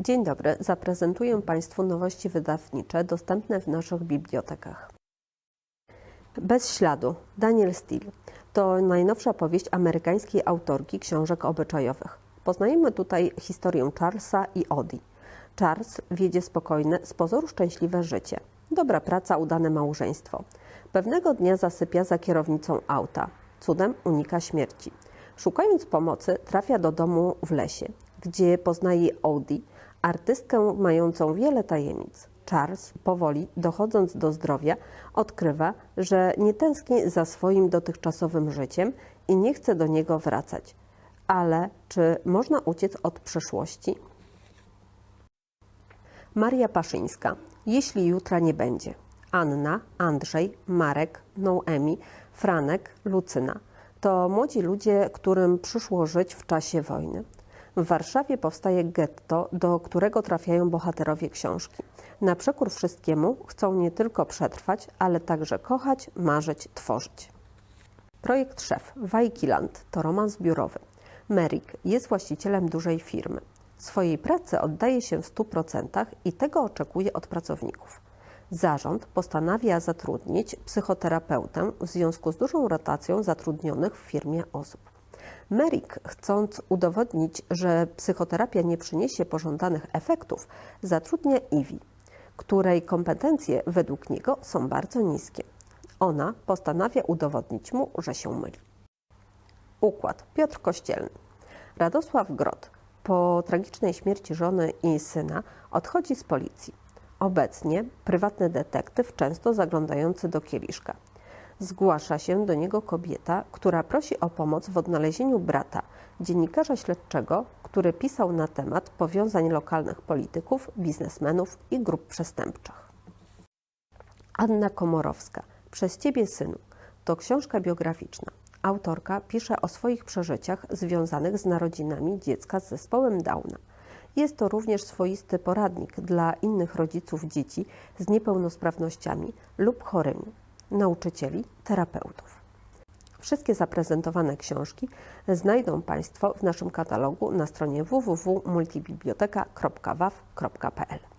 Dzień dobry, zaprezentuję Państwu nowości wydawnicze dostępne w naszych bibliotekach. Bez śladu Daniel Steele to najnowsza powieść amerykańskiej autorki książek obyczajowych. Poznajemy tutaj historię Charlesa i Odi. Charles wiedzie spokojne, z pozoru szczęśliwe życie. Dobra praca, udane małżeństwo. Pewnego dnia zasypia za kierownicą auta. Cudem unika śmierci. Szukając pomocy, trafia do domu w lesie, gdzie poznaje Odi, artystkę mającą wiele tajemnic. Charles, powoli dochodząc do zdrowia, odkrywa, że nie tęskni za swoim dotychczasowym życiem i nie chce do niego wracać. Ale czy można uciec od przeszłości? Maria Paszyńska. Jeśli jutra nie będzie. Anna, Andrzej, Marek, Noemi, Franek, Lucyna. To młodzi ludzie, którym przyszło żyć w czasie wojny. W Warszawie powstaje getto, do którego trafiają bohaterowie książki. Na przekór wszystkiemu chcą nie tylko przetrwać, ale także kochać, marzyć, tworzyć. Projekt Szef Wajkiland to romans biurowy. Merrick jest właścicielem dużej firmy. Swojej pracy oddaje się w 100% i tego oczekuje od pracowników. Zarząd postanawia zatrudnić psychoterapeutę w związku z dużą rotacją zatrudnionych w firmie osób. Merrick, chcąc udowodnić, że psychoterapia nie przyniesie pożądanych efektów, zatrudnia Ivy, której kompetencje według niego są bardzo niskie. Ona postanawia udowodnić mu, że się myli. Układ Piotr Kościelny. Radosław Grot po tragicznej śmierci żony i syna odchodzi z policji. Obecnie prywatny detektyw, często zaglądający do kieliszka. Zgłasza się do niego kobieta, która prosi o pomoc w odnalezieniu brata, dziennikarza śledczego, który pisał na temat powiązań lokalnych polityków, biznesmenów i grup przestępczych. Anna Komorowska. Przez ciebie, synu. To książka biograficzna. Autorka pisze o swoich przeżyciach związanych z narodzinami dziecka z zespołem Downa. Jest to również swoisty poradnik dla innych rodziców dzieci z niepełnosprawnościami lub chorymi, nauczycieli, terapeutów. Wszystkie zaprezentowane książki znajdą Państwo w naszym katalogu na stronie www.multibiblioteka.waw.pl.